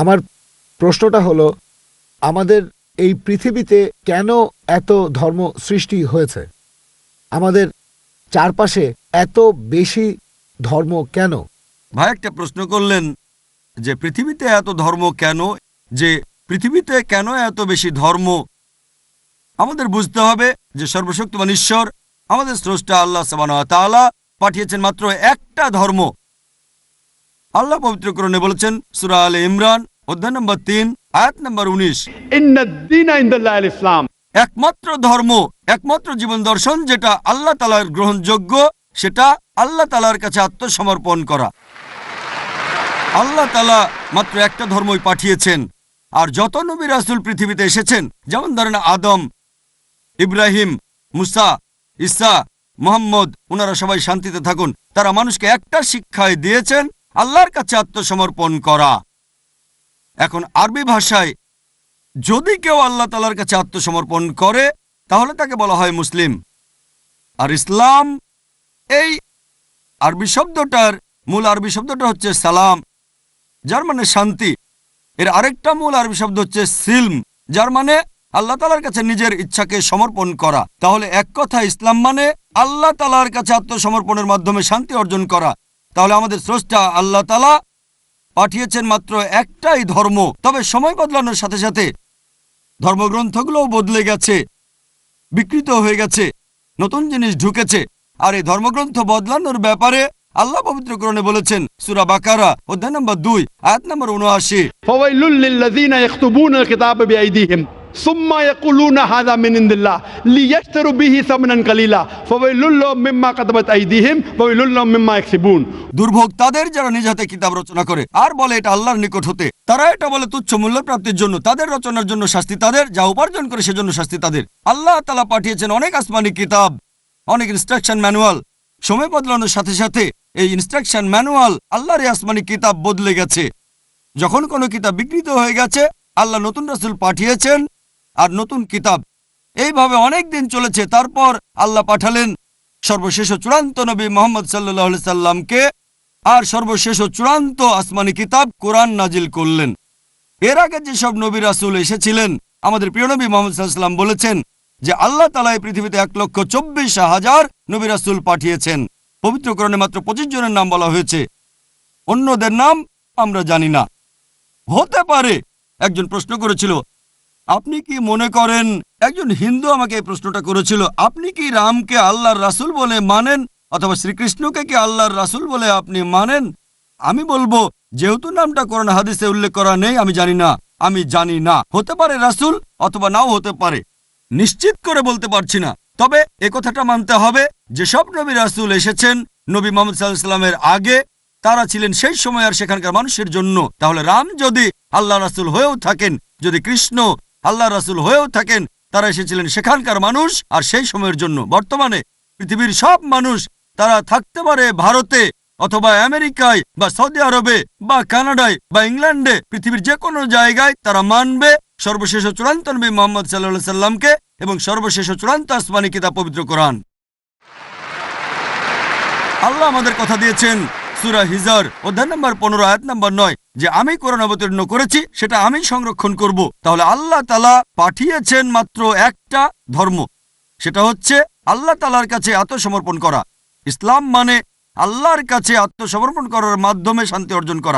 আমার প্রশ্নটা হলো, আমাদের এই পৃথিবীতে কেন এত ধর্ম সৃষ্টি হয়েছে? আমাদের চারপাশে এত বেশি ধর্ম কেন? ভাই, একটা প্রশ্ন করলেন যে পৃথিবীতে এত ধর্ম কেন? যে পৃথিবীতে কেন এত বেশি ধর্ম? আমাদের বুঝতে হবে যে সর্বশক্তিমান ঈশ্বর আমাদের স্রষ্টা আল্লাহ সাবানা পাঠিয়েছেন মাত্র একটা ধর্ম। আল্লাহ পবিত্র করণে বলেছেন সুরা আল ইমরান অধ্যায় নম্বর তিন আয়াত নম্বর উনিশ। ইসলাম একমাত্র ধর্ম একমাত্র জীবন দর্শন যেটা আল্লাহ তালার গ্রহণযোগ্য সেটা আল্লাহ তালার কাছে আত্মসমর্পণ করা। আল্লাহ তালা মাত্র একটা ধর্মই পাঠিয়েছেন আর যত নবী রাসুল পৃথিবীতে এসেছেন যেমন ধরেন আদম ইব্রাহিম মুসা ইসা মোহাম্মদ ওনারা সবাই শান্তিতে থাকুন তারা মানুষকে একটা শিক্ষায় দিয়েছেন আল্লাহর কাছে আত্মসমর্পণ করা। এখন আরবি ভাষায় যদি কেউ আল্লাহ তালার কাছে আত্মসমর্পণ করে, তাহলে তাকে বলা হয় মুসলিম। আর ইসলাম এই আরবি শব্দটার মূল আরবি শব্দটা হচ্ছে সালাম, যার মানে শান্তি। এর আরেকটা মূল আরবি শব্দ হচ্ছে সিলম, যার মানে আল্লাহ তালার কাছে নিজের ইচ্ছাকে সমর্পণ করা। তাহলে এক কথা ইসলাম মানে আল্লাহ তালার কাছে আত্মসমর্পণের মাধ্যমে শান্তি অর্জন করা। তাহলে আমাদের স্রষ্টা আল্লাহ তালা পাঠিয়েছেন মাত্র একটাই ধর্ম। তবে সময় বদলানোর সাথে সাথে ধর্মগ্রন্থগুলোও বদলে গেছে, বিকৃত হয়ে গেছে, নতুন জিনিস ঢুকেছে। আর এই ধর্মগ্রন্থ বদলানোর ব্যাপারে আল্লাহ পবিত্র কোরআনে বলেছেন, সুরা বাকারা, অধ্যায় নম্বর দুই, আয়াত নম্বর উনআশি। সুম্মা ইয়াকুলুনা হাযা মিনিন্দিল্লাহ লিয়াশতারু বিহি মিম্মা মিম্মা দুর্ভোগ তাদের যারা কিতাব রচনা করে আর বলে এটা নিকট হতে, তারা এটা বলে প্রাপ্তির জন্য। তাদের রচনার জন্য শাস্তি তাদের, যা উপার্জন করে সেজন্য শাস্তি তাদের। আল্লাহ তালা পাঠিয়েছেন অনেক আসমানি কিতাব, অনেক ইনস্ট্রাকশন ম্যানুয়াল সময় বদলানোর সাথে সাথে এই ইনস্ট্রাকশন ম্যানুয়াল আল্লাহর আসমানি কিতাব বদলে গেছে। যখন কোন কিতাব বিকৃত হয়ে গেছে, আল্লাহ নতুন রাসুল পাঠিয়েছেন আর নতুন কিতাব। এইভাবে অনেক দিন চলেছে, তারপর আল্লাহ পাঠালেন সর্বশেষ চূড়ান্ত নবী মোহাম্মদ সাল্লাহ সাল্লামকে আর সর্বশেষ চূড়ান্ত আসমানি কিতাব কোরআন নাজিল করলেন। এর আগে যেসব নবী রাসূল এসেছিলেন, আমাদের প্রিয় নবী মোহাম্মদ সাল্লাম বলেছেন যে আল্লাহ তালা এই পৃথিবীতে এক লক্ষ চব্বিশ হাজার নবী রাসূল পাঠিয়েছেন। পবিত্র কোরআনে মাত্র পঁচিশ জনের নাম বলা হয়েছে। অন্যদের নাম আমরা জানি না। হতে পারে, একজন প্রশ্ন করেছিল আপনি কি মনে করেন, একজন হিন্দু আমাকে এই প্রশ্নটা করেছিল, আপনি কি রামকে আল্লাহর রাসূল বলে মানেন, অথবা শ্রীকৃষ্ণকে কি আল্লাহর রাসুল বলে আপনি মানেন? আমি বলব, যেহেতু নামটা কোরআন হাদিসে উল্লেখ করা নেই, আমি জানি না, আমি জানি না, হতে পারে রাসূল, অথবা নাও হতে পারে। নিশ্চিত করে বলতে পারছি না, তবে কথাটা মানতে হবে যে সব নবী রাসূল এসেছেন, নবী মোহাম্মদ সাল্লামের আগে, তারা ছিলেন সেই সময় আর সেখানকার মানুষের জন্য। তাহলে রাম যদি আল্লাহ রাসূল হয়েও থাকেন, যদি কৃষ্ণ আল্লাহ রাসূল হয়েও থাকেন, তারা এসেছিলেন সেখানকার মানুষ, আর সেই সময়ের জন্য বর্তমানে পৃথিবীর সব মানুষ তারা থাকতে পারে ভারতে অথবা আমেরিকায় বা সৌদি আরবে বা কানাডায় বা ইংল্যান্ডে। পৃথিবীর যে কোনো জায়গায় তারা মানবে সর্বশেষ চূড়ান্ত নবী মোহাম্মদ সাল্লাহ সাল্লামকে এবং সর্বশেষ চূড়ান্ত আসমানি কিতাব পবিত্র কোরআন। আল্লাহ আমাদের কথা দিয়েছেন সুরা হিজার, অধ্যায় নম্বর পনেরো, আয়াত নম্বর নয়। যে আমি কোরআন অবতীর্ণ করেছি, সেটা আমি সংরক্ষণ করব। তাহলে আল্লাহ তালা পাঠিয়েছেন মাত্র একটা ধর্ম। সেটা হচ্ছে আল্লাহ তালার কাছে আত্মসমর্পণ করা। ইসলাম মানে আল্লাহর কাছে আত্মসমর্পণ করার মাধ্যমে শান্তি অর্জন করা।